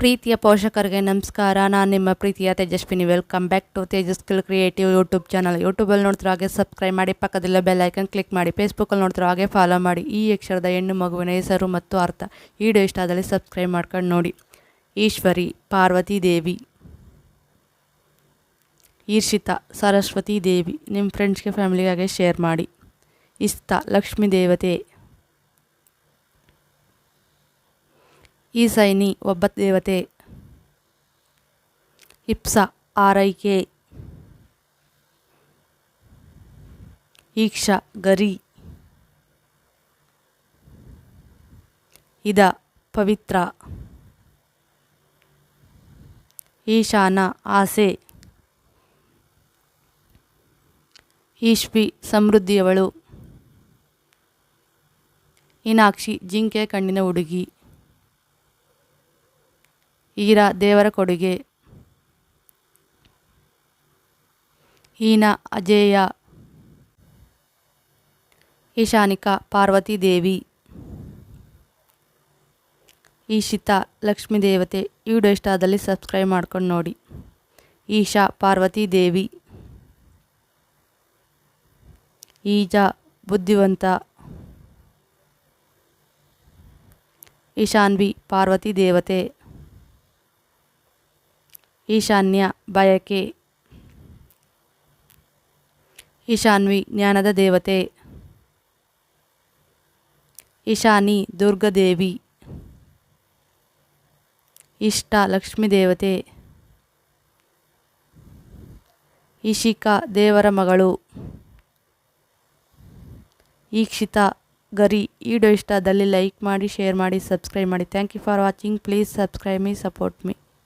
ಪ್ರೀತಿಯ ಪೋಷಕರಿಗೆ ನಮಸ್ಕಾರ. ನಾನು ನಿಮ್ಮ ಪ್ರೀತಿಯ Tejaswini. Welcome back to ತೇಜಸ್ಕಿಲ್ creative YouTube channel ಯೂಟ್ಯೂಬಲ್ಲಿ ನೋಡ್ತಿರೋ ಹಾಗೆ ಸಬ್ಸ್ಕ್ರೈಬ್ ಮಾಡಿ, ಪಕ್ಕದಲ್ಲೇ ಬೆಲ್ ಐಕನ್ ಕ್ಲಿಕ್ ಮಾಡಿ ಫೇಸ್ಬುಕ್ಕಲ್ಲಿ ನೋಡ್ತಿರೋ ಹಾಗೆ ಫಾಲೋ ಮಾಡಿ. ಈ ಅಕ್ಷರದ ಹೆಣ್ಣು ಮಗುವಿನ ಹೆಸರು ಮತ್ತು ಅರ್ಥ. ವಿಡಿಯೋ ಇಷ್ಟ ಆದಲ್ಲಿ ಸಬ್ಸ್ಕ್ರೈಬ್ ಮಾಡ್ಕೊಂಡು ನೋಡಿ. ಈಶ್ವರಿ, ಪಾರ್ವತಿ ದೇವಿ, ಈರ್ಷಿತಾ, ಸರಸ್ವತಿ ದೇವಿ ನಿಮ್ಮ ಫ್ರೆಂಡ್ಸ್ಗೆ ಫ್ಯಾಮಿಲಿಗಾಗೆ ಶೇರ್ ಮಾಡಿ. ಇಸ್ತ, ಲಕ್ಷ್ಮೀ ದೇವತೆ. ಈಸೈನಿ ಒಬ್ಬ ದೇವತೆ. ಇಪ್ಸ, ಆರೈಕೆ. ಈಕ್ಷ, ಗರಿ. ಇದ, ಪವಿತ್ರ. ಈಶಾನ, ಆಸೆ. ಈಶ್ವಿ, ಸಮೃದ್ಧಿಯವಳು. ಇನಾಕ್ಷಿ ಜಿಂಕೆ, ಕಣ್ಣಿನ ಹುಡುಗಿ ಈರ ದೇವರ ಕೊಡುಗೆ. ಹೀನ ಅಜೇಯ. ಈಶಾನಿಕಾ ಪಾರ್ವತಿ ದೇವಿ. ಈಶಿತಾ ಲಕ್ಷ್ಮೀ ದೇವತೆ, ಈ ವಿಡಿಯೋ ಇಷ್ಟ ಆದಲ್ಲಿ ಸಬ್ಸ್ಕ್ರೈಬ್ ಮಾಡ್ಕೊಂಡು ನೋಡಿ. ಈಶಾ ಪಾರ್ವತಿ ದೇವಿ. ಈಜ ಬುದ್ಧಿವಂತ. ಈಶಾನ್ವಿ ಪಾರ್ವತಿ ದೇವತೆ. ಈಶಾನ್ಯ ಬಯಕೆ. ಈಶಾನ್ವಿ ಜ್ಞಾನದ ದೇವತೆ. ಈಶಾನಿ ದುರ್ಗದೇವಿ. ಇಷ್ಟ ಲಕ್ಷ್ಮೀ ದೇವತೆ. ಈಶಿಕಾ ದೇವರ ಮಗಳು. ಈಕ್ಷಿತ ಗರಿ ಈ ವಿಡಿಯೋ ಇಷ್ಟ ಲೈಕ್ ಮಾಡಿ ಶೇರ್ ಮಾಡಿ ಸಬ್ಸ್ಕ್ರೈಬ್ ಮಾಡಿ. Thank you for watching please subscribe me support me